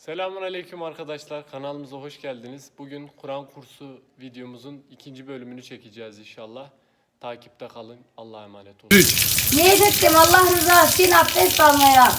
Selamun Aleyküm arkadaşlar. Kanalımıza hoş geldiniz. Bugün Kur'an kursu videomuzun ikinci bölümünü çekeceğiz inşallah. Takipte kalın. Allah'a emanet olun. Niyet ettim Allah rızası için abdest almaya.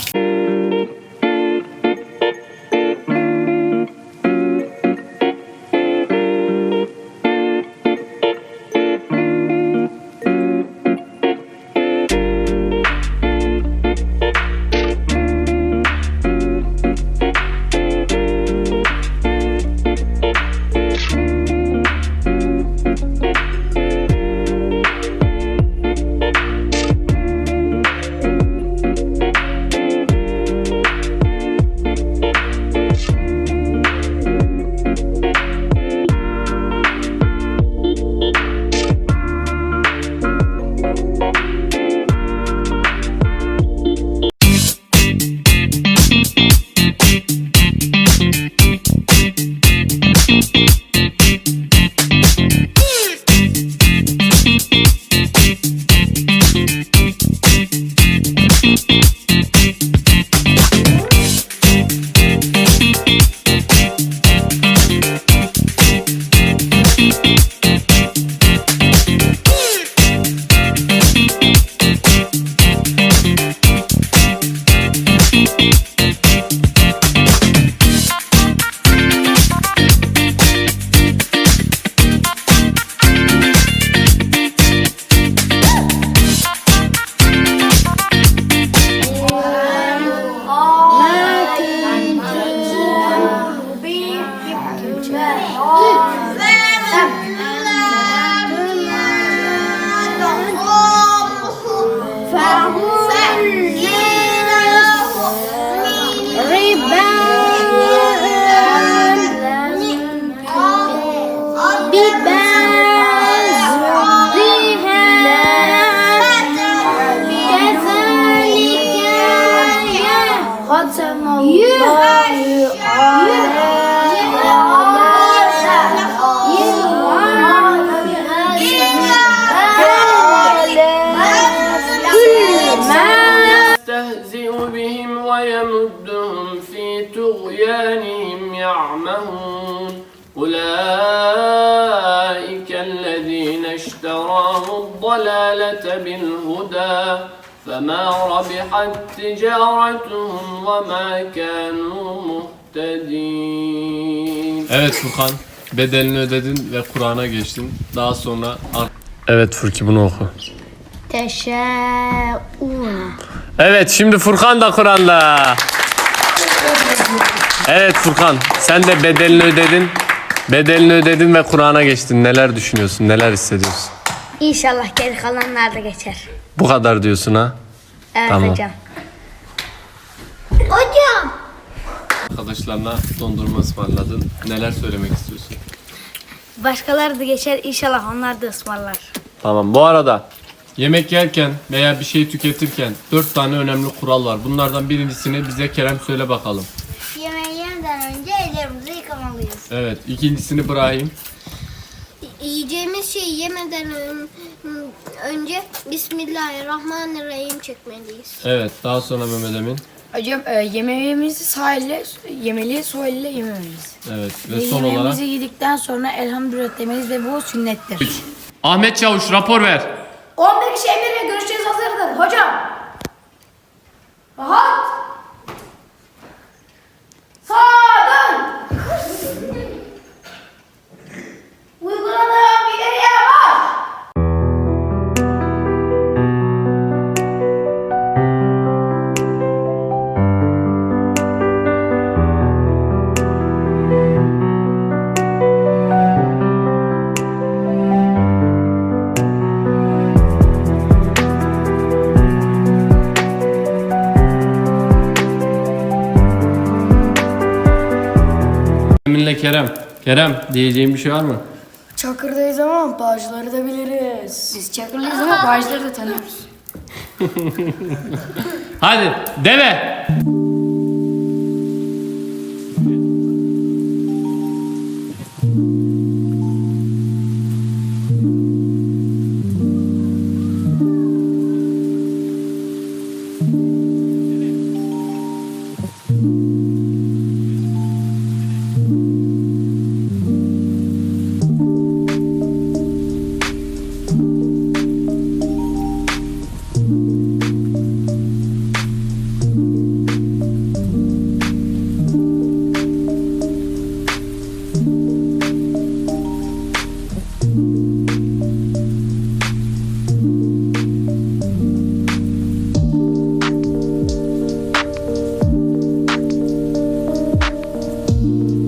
ويمدهم في طغيانهم يعمهون أولئك الذين اشتروا الضلالة بالهدى فما ربحت تجارتهم وما كانوا مهتدين Evet Furkan, bedelini ödedin ve Kur'an'a geçtin. Daha sonra... Evet Furki bunu oku. Teşekkür. Evet şimdi Furkan da Kur'an'da. Evet Furkan sen de bedelini ödedin. Bedelini ödedin ve Kur'an'a geçtin. Neler düşünüyorsun? Neler hissediyorsun? İnşallah geri kalanlar da geçer. Bu kadar diyorsun ha. Evet Tamam. hocam. Hocam. Arkadaşlarına dondurma ısmarladın. Neler söylemek istiyorsun? Başkaları da geçer inşallah onlar da ısmarlar. Tamam bu arada yemek yerken veya bir şey tüketirken dört tane önemli kural var. Bunlardan birincisini bize Kerem söyle bakalım. Yemeği yemeden önce ellerimizi yıkamalıyız. Evet ikincisini İbrahim. Yiyeceğimiz şeyi yemeden ön- önce Bismillahirrahmanirrahim çekmeliyiz. Evet daha sonra Mehmet Emin. Hocam e, yemeğimizi sağ elle yemeliyiz, sol elle yememeliyiz. Evet Ve ve son olarak. yemeğimizi yedikten sonra elhamdülillah demeliyiz ve bu sünnettir. Ahmet Çavuş rapor ver. 11 kişi emir ve görüşeceğiz hazırdır hocam. Rahat. Emin'le Kerem. Kerem diyeceğim bir şey var mı? Çakır'dayız ama bağcıları da biliriz. Biz Çakır'lıyız ama bağcıları da tanıyoruz. Hadi deve.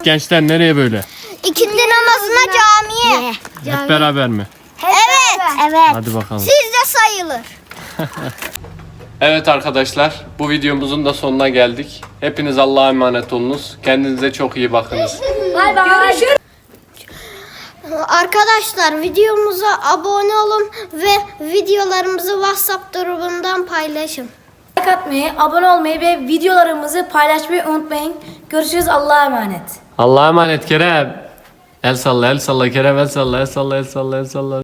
Gençler nereye böyle? İkindi namazına camiye. Hep beraber mi? Evet. Evet. Hadi bakalım. Sizde sayılır. Evet arkadaşlar bu videomuzun da sonuna geldik. Hepiniz Allah'a emanet olunuz. Kendinize çok iyi bakınız. Bay bay. Arkadaşlar videomuza abone olun ve videolarımızı WhatsApp grubundan paylaşın. Like atmayı, abone olmayı ve videolarımızı paylaşmayı unutmayın. Görüşürüz. Allah'a emanet. Allah'a emanet Kerem. El salla el salla Kerem el salla el salla el salla el salla.